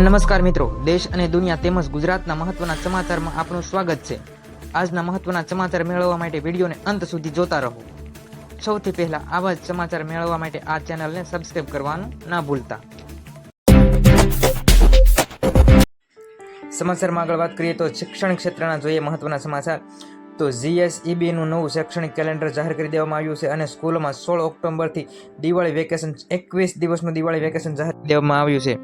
નમસ્કાર મિત્રો, દેશ અને દુનિયા તેમજ ગુજરાતના મહત્વના સમાચારમાં આપનું સ્વાગત છે. આજના મહત્વના સમાચાર મેળવવા માટે વિડીયોને અંત સુધી જોતા રહો. સૌથી પહેલા આવા જ સમાચાર મેળવવા માટે આ ચેનલને સબસ્ક્રાઇબ કરવાનું ના ભૂલતા. સમાચારમાં આગળ વાત કરીએ તો શૈક્ષણિક ક્ષેત્રના જોઈએ મહત્વના સમાચાર. તો જીએસઈબીનું નવું શૈક્ષણિક કેલેન્ડર જાહેર કરી દેવામાં આવ્યું છે અને સ્કૂલોમાં સોળ ઓક્ટોબરથી દિવાળી વેકેશન, એકવીસ દિવસનું દિવાળી વેકેશન જાહેર દેવામાં આવ્યું છે.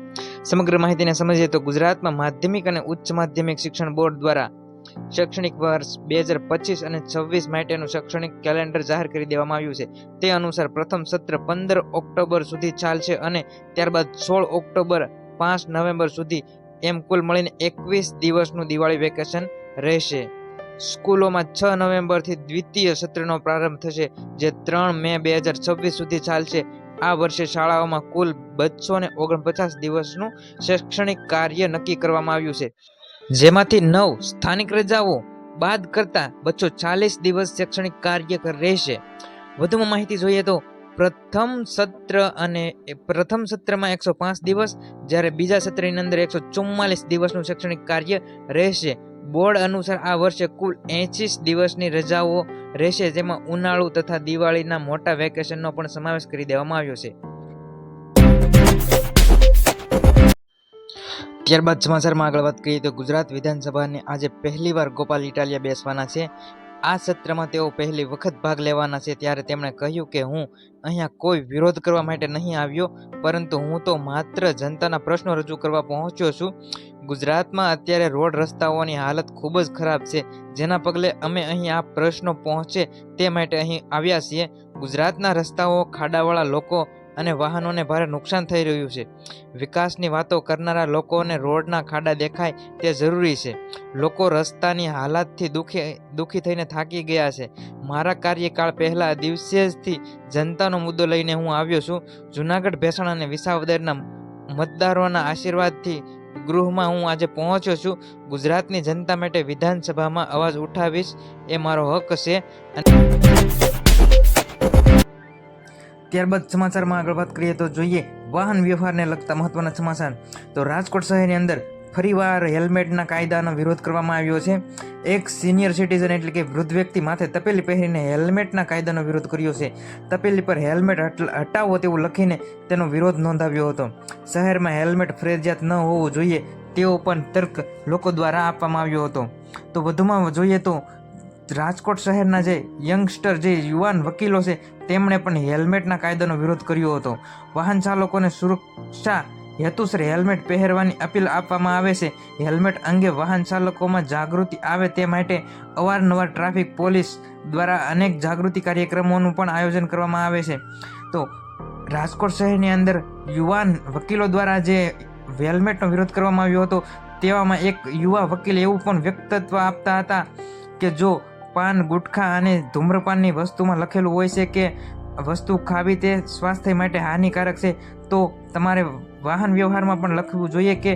સમગ્ર માહિતીને સમજીએ તો ગુજરાતમાં માધ્યમિક અને ઉચ્ચ માધ્યમિક શિક્ષણ બોર્ડ દ્વારા શૈક્ષણિક વર્ષ બે હજાર પચીસ અને છવ્વીસ માટેનું શૈક્ષણિક કેલેન્ડર જાહેર કરી દેવામાં આવ્યું છે. તે અનુસાર પ્રથમ સત્ર પંદર ઓક્ટોબર સુધી ચાલશે અને ત્યારબાદ સોળ ઓક્ટોબર પાંચ નવેમ્બર સુધી એમ કુલ મળીને એકવીસ દિવસનું દિવાળી વેકેશન રહેશે. સ્કૂલોમાં છ નવેમ્બરથી દ્વિતીય સત્રનો પ્રારંભ થશે, જે ત્રણ મે બે હજાર છવ્વીસ સુધી ચાલશે. આ વર્ષે શાળાઓમાં કુલ બસો ને ઓગણપચાસ દિવસનું શૈક્ષણિક કાર્ય નક્કી કરવામાં આવ્યું છે. જેમાંથી નવ સ્થાનિક રજાઓ, બાદ કરતા બસો ચાલીસ દિવસ શૈક્ષણિક કાર્ય રહેશે. વધુમાં માહિતી જોઈએ તો, પ્રથમ સત્ર અને પ્રથમ સત્રમાં એકસો પાંચ દિવસ, જ્યારે બીજા સત્રની અંદર એકસો ચુમ્માલીસ દિવસનું શૈક્ષણિક કાર્ય રહેશે. બોર્ડ અનુસાર આ વર્ષે કુલ એંચી દિવસની રજાઓ રહેશે, જેમાં ઉનાળુ તથા દિવાળીના મોટા વેકેશનનો પણ સમાવેશ કરી દેવામાં આવ્યો છે. ત્યારબાદ સમાચારમાં આગળ વાત કરીએ તો ગુજરાત વિધાનસભાની આજે પહેલીવાર ગોપાલ ઇટાલિયા બેસવાના છે. આ સત્રમાં તેઓ પહેલી વખત ભાગ લેવાના છે ત્યારે તેમણે કહ્યું કે હું અહીંયા કોઈ વિરોધ કરવા માટે નહીં આવ્યો, પરંતુ હું તો માત્ર જનતાના પ્રશ્નો રજૂ કરવા પહોંચ્યો છું. ગુજરાતમાં અત્યારે રોડ રસ્તાઓની હાલત ખૂબ જ ખરાબ છે, જેના પગલે અમે અહીં આ પ્રશ્નો પહોંચે તે માટે અહીં આવ્યા છીએ. ગુજરાતના રસ્તાઓ ખાડાવાળા લોકો અને વાહનોને ભારે નુકસાન થઈ રહ્યું છે. વિકાસની વાતો કરનારા લોકોને રોડના ખાડા દેખાય તે જરૂરી છે. લોકો રસ્તાની હાલાતથી દુઃખી દુઃખી થઈને થાકી ગયા છે. મારા કાર્યકાળ પહેલા દિવસેથી જનતાનો મુદ્દો લઈને હું આવ્યો છું. જુનાગઢ ભેસણ અને વિસાવદરના મતદારોના આશીર્વાદથી ગૃહમાં હું આજે પહોંચ્યો છું. ગુજરાતની જનતા માટે વિધાનસભામાં અવાજ ઉઠાવીશ. એ મારો હક છે. ત્યારબાદ સમાચારમાં આગળ વાત કરીએ તો જોઈએ, વાહન વ્યવહારને લગતા મહત્વના સમાચાર. તો રાજકોટ શહેરની અંદર ફરીવાર હેલ્મેટના કાયદાનો વિરોધ કરવામાં આવ્યો છે. એક સિનિયર સિટીઝન એટલે કે વૃદ્ધ વ્યક્તિ માથે તપેલી પહેરીને હેલ્મેટના કાયદાનો વિરોધ કર્યો છે. તપેલી પર હેલ્મેટ હટ- હટાવો તેવું લખીને તેનો વિરોધ નોંધાવ્યો હતો. શહેરમાં હેલ્મેટ ફરજિયાત ન હોવું જોઈએ તેવો પણ તર્ક લોકો દ્વારા આપવામાં આવ્યો હતો. તો વધુમાં જોઈએ તો રાજકોટ શહેરના જે યંગસ્ટર જે યુવાન વકીલો છે, તેમણે પણ હેલ્મેટના કાયદાનો વિરોધ કર્યો હતો. વાહન ચાલકોને સુરક્ષા હેતુસર હેલ્મેટ પહેરવાની અપીલ આપવામાં આવે છે. હેલ્મેટ અંગે વાહન ચાલકોમાં જાગૃતિ આવે તે માટે અવારનવાર ટ્રાફિક પોલીસ દ્વારા અનેક જાગૃતિ કાર્યક્રમોનું પણ આયોજન કરવામાં આવે છે. તો રાજકોટ શહેરની અંદર યુવાન વકીલો દ્વારા જે હેલ્મેટનો વિરોધ કરવામાં આવ્યો હતો, તેવામાં એક યુવા વકીલ એવું પણ વ્યક્તત્વ આપતા હતા કે જો પાન, ગુટખા અને ધૂમ્રપાનની વસ્તુમાં લખેલું હોય છે કે વસ્તુ ખાવી તે સ્વાસ્થ્ય માટે હાનિકારક છે. તો તમારે વાહન વ્યવહારમાં પણ લખવું જોઈએ કે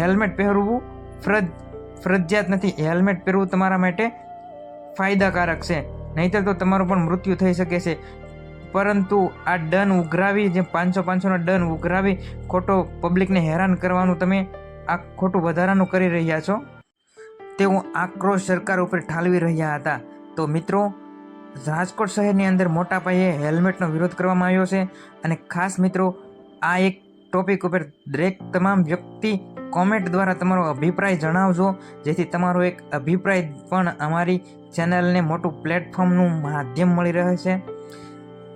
હેલ્મેટ પહેરવું ફરજ, ફરજિયાત નથી. હેલ્મેટ પહેરવું તમારા માટે ફાયદાકારક છે. નહીંતર તો તમારું પણ મૃત્યુ થઈ શકે છે. પરંતુ આ ડન ઉઘરાવી, જે પાંચસો પાંચસોનો ડન ઉઘરાવી ખોટો પબ્લિકને હેરાન કરવાનું તમે આ ખોટું વધારાનું કરી રહ્યા છો. તેઓ આક્રોશ સરકાર ઉપર ઠાલવી રહ્યા હતા. તો મિત્રો, રાજકોટ શહેરની અંદર મોટા પાયે હેલ્મેટનો વિરોધ કરવામાં આવ્યો છે અને ખાસ મિત્રો, આ એક ટોપિક ઉપર દરેક તમામ વ્યક્તિ કોમેન્ટ દ્વારા તમારો અભિપ્રાય જણાવજો, જેથી તમારો એક અભિપ્રાય પણ અમારી ચેનલને મોટું પ્લેટફોર્મનું માધ્યમ મળી રહે છે.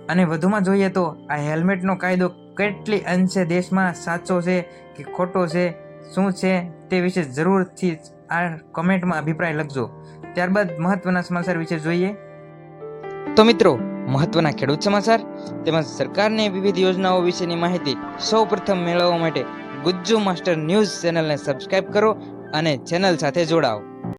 અને વધુમાં જોઈએ તો, આ હેલ્મેટનો કાયદો કેટલી અંશે દેશમાં સાચો છે કે ખોટો છે, શું છે તે વિશે જરૂરથી આ કોમેન્ટમાં અભિપ્રાય લખજો. ત્યારબાદ મહત્વના સમાચાર વિશે જોઈએ. તો મિત્રો, મહત્વના ખેડૂત સમાચાર તેમજ સરકારની વિવિધ યોજનાઓ વિશેની માહિતી સૌપ્રથમ મેળવવા માટે ગુજ્જુ માસ્ટર ન્યૂઝ ચેનલને સબસ્ક્રાઇબ કરો અને ચેનલ સાથે જોડાઓ.